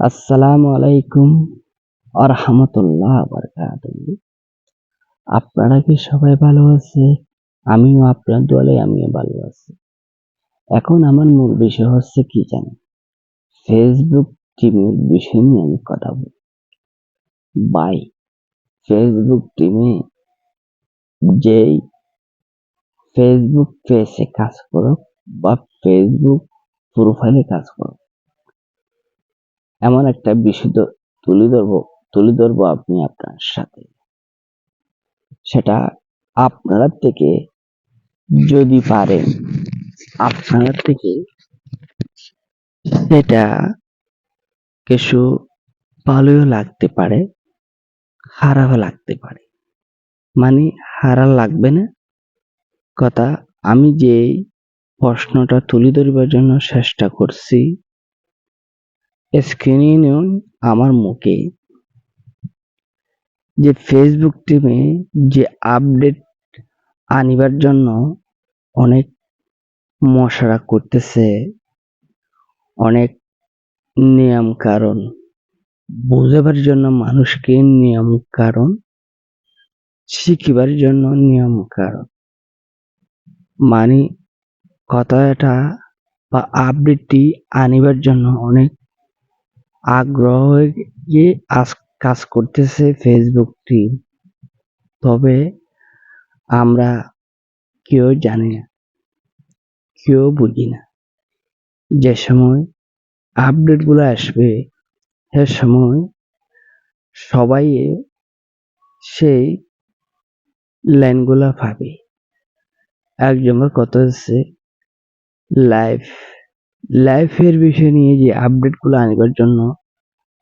আসসালামু আলাইকুম আরহামতুল্লাহ বারকাতুহু। আপনারা কি সবাই ভালো আছে? আমিও আপনার দলে, আমিও ভালো আছি। এখন আমার মূল বিষয় হচ্ছে কি জানেন? ফেসবুক টিমের বিষয় নিয়ে আমি কথা বলি বাই ফেসবুক টিমে যেই ফেসবুক পেজে কাজ করুক বা ফেসবুক প্রোফাইলে কাজ করো এমন একটা তো তুলে ধরবো তুলে ধরবো আপনি আপনার সাথে। সেটা আপনারা থেকে যদি পারেন, আপনারা থেকে সেটা কিছু ভালোও লাগতে পারে, খারাপও লাগতে পারে। মানে হারা লাগবে না। কথা, আমি যে প্রশ্নটা তুলে ধরবার জন্য চেষ্টা করছি স্ক্রিনে নিন আমার মুখে যে ফেসবুক টিমে যে আপডেট আনিবার জন্য অনেক মশারা করতেছে, অনেক নিয়ম কারণ, বোঝাবার জন্য মানুষকে নিয়ম কারণ, শিখিবার জন্য নিয়ম কারণ। মানে কথাটা বা আপডেটটি আনিবার জন্য অনেক আগ্রহ কাজ করতেছে ফেসবুক টিম তবে আমরা কেউ জানি না, কেউ বুঝি না। যে সময় আপডেটগুলো আসবে, সে সময় সবাই সেই লাইনগুলো পাবে একজনের কথা হচ্ছে লাইফ লাইফের বিষয় নিয়ে যে আপডেটগুলো আনবার জন্য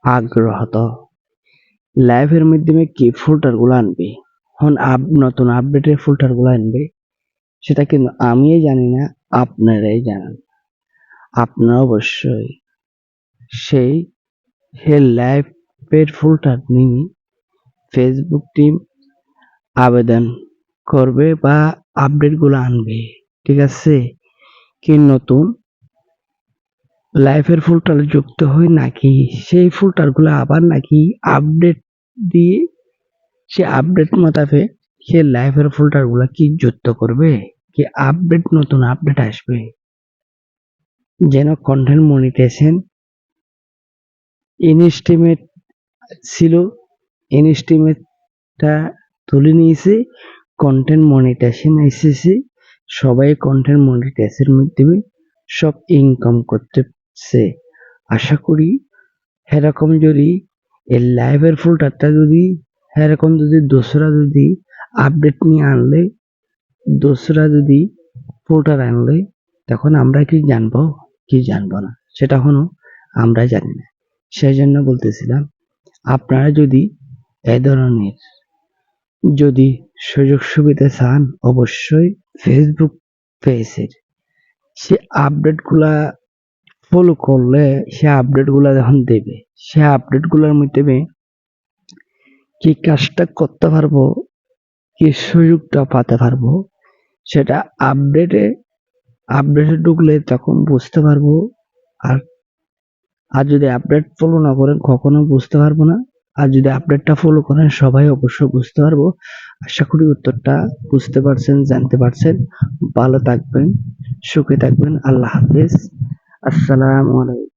আগ্রহত লাইফের মাধ্যমে কি গুলো আনবে? এখন আপ, নতুন আপডেটেরগুলো আনবে, সেটা কিন্তু আমিই জানি না, আপনারাই জানেন। আপনারা অবশ্যই সেই সে লাইফের ফুলটার নিয়ে ফেসবুক টিম আবেদন করবে বা আপডেটগুলো আনবে, ঠিক আছে? কি নতুন? লাইফের ফিল্টার যুক্ত হয় নাকি? সেই গুলো আবার নাকি আপডেট দিয়ে সে আপডেট মোতাবেক সে লাইফেরগুলা কি যুক্ত করবে? কি আপডেট নতুন আপডেট আসবে? যেন কন্টেন্ট মনিটেশন ইনস্টিমেট ছিল ইনস্টিমেটটা তুলে নিয়েছে কন্টেন্ট মনিটেশন এসেছে। সবাই কন্টেন্ট মনিটেশনের মাধ্যমে সব ইনকাম করতেছে আশা করি এরকম যদি এই লাইভের ফোল্ডারটা যদি এরকম যদি দোসরা যদি আপডেট নিয়ে আনলে, দোসরা যদি ফোল্ডার আনলে, তখন আমরা কি জানব? কি জানব না? সেটা হলো আমরা জানি না। সেই জন্য বলতেছিলাম, আপনারা যদি এ ধরনের যদি সুযোগ সুবিধা চান, অবশ্যই ফেসবুক পেজের সে আপডেটগুলা ফলো করলে সে আপডেটগুলা যখন দেবে, সে আপডেটগুলোর মধ্যে কি কাজটা করতে পারব, কি সুযোগটা পাতে পারব, সেটা আপডেটে আপডেটে ঢুকলে তখন বুঝতে পারব। আর আর যদি আপডেট ফলো না করেন, কখনো বুঝতে পারব না। আর যদি আপডেটটা ফলো করেন, সবাই অবশ্যই বুঝতে পারব। আশা করি উত্তরটা বুঝতে পারছেন, জানতে পারছেন। ভালো থাকবেন, সুখে থাকবেন। আল্লাহ হাফিজ। আসসালামু আলাইকুম